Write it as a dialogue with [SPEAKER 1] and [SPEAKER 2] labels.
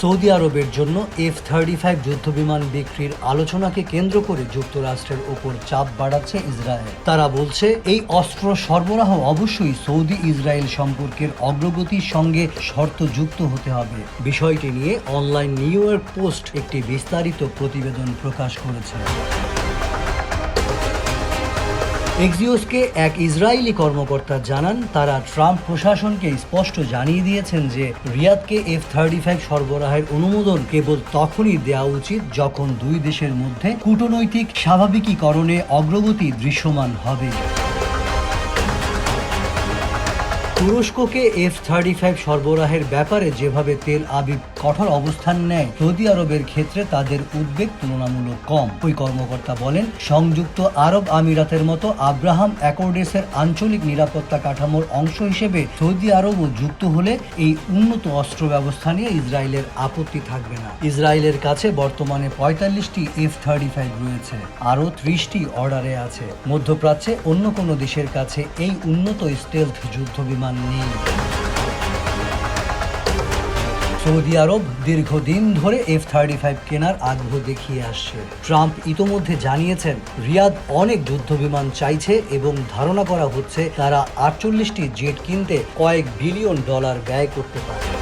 [SPEAKER 1] Saudi আরবের জন্য F thirty five যুদ্ধবিমান বিক্রির আলোচনাকে কেন্দ্র করে যুক্তরাষ্ট্রের ওপর চাপ বাড়াচ্ছে ইসরায়েল। তারা বলছে, এই অস্ত্র সরবরাহ অবশ্যই সৌদি ইসরায়েল সম্পর্কের অগ্রগতির সঙ্গে শর্তযুক্ত হতে হবে। বিষয়টি নিয়ে অনলাইন নিউ ইয়র্ক পোস্ট একটি বিস্তারিত প্রতিবেদন প্রকাশ করেছে। এক্সিওসকে এক ইসরায়েলি কর্মকর্তা জানান, তারা ট্রাম্প প্রশাসনকে স্পষ্ট জানিয়ে দিয়েছেন যে রিয়াদকে এফ থার্টি ফাইভ সরবরাহের অনুমোদন কেবল তখনই দেওয়া উচিত যখন দুই দেশের মধ্যে কূটনৈতিক স্বাভাবিকীকরণে অগ্রগতি দৃশ্যমান হবে। তুরস্ককে এফ থার্টি ফাইভ সরবরাহের ব্যাপারে যেভাবে তেল আবিব কঠোর অবস্থান নেয়, সৌদি আরবের ক্ষেত্রে তাদের উদ্বেগ তুলনামূলক কম। ওই কর্মকর্তা বলেন, সংযুক্ত আরব আমিরাতের মতো আব্রাহাম অ্যাকর্ডেসের আঞ্চলিক নিরাপত্তা কাঠামোর অংশ হিসেবে সৌদি আরবও যুক্ত হলে এই উন্নত অস্ত্র ব্যবস্থা নিয়ে ইসরায়েলের আপত্তি থাকবে না। ইসরায়েলের কাছে বর্তমানে পঁয়তাল্লিশটি এফ থার্টি ফাইভ রয়েছে, আরও ত্রিশটি অর্ডারে আছে। মধ্যপ্রাচ্যে অন্য কোনো দেশের কাছে এই উন্নত স্টেলথ যুদ্ধ বিমান নেই সৌদি আরব দীর্ঘদিন ধরে এফ থার্টি ফাইভ কেনার আগ্রহ দেখিয়ে আসছে। ট্রাম্প ইতোমধ্যে জানিয়েছেন, রিয়াদ অনেক যুদ্ধ বিমান চাইছে এবং ধারণা করা হচ্ছে তারা আটচল্লিশটি জেট কিনতে কয়েক বিলিয়ন ডলার ব্যয় করতে পারে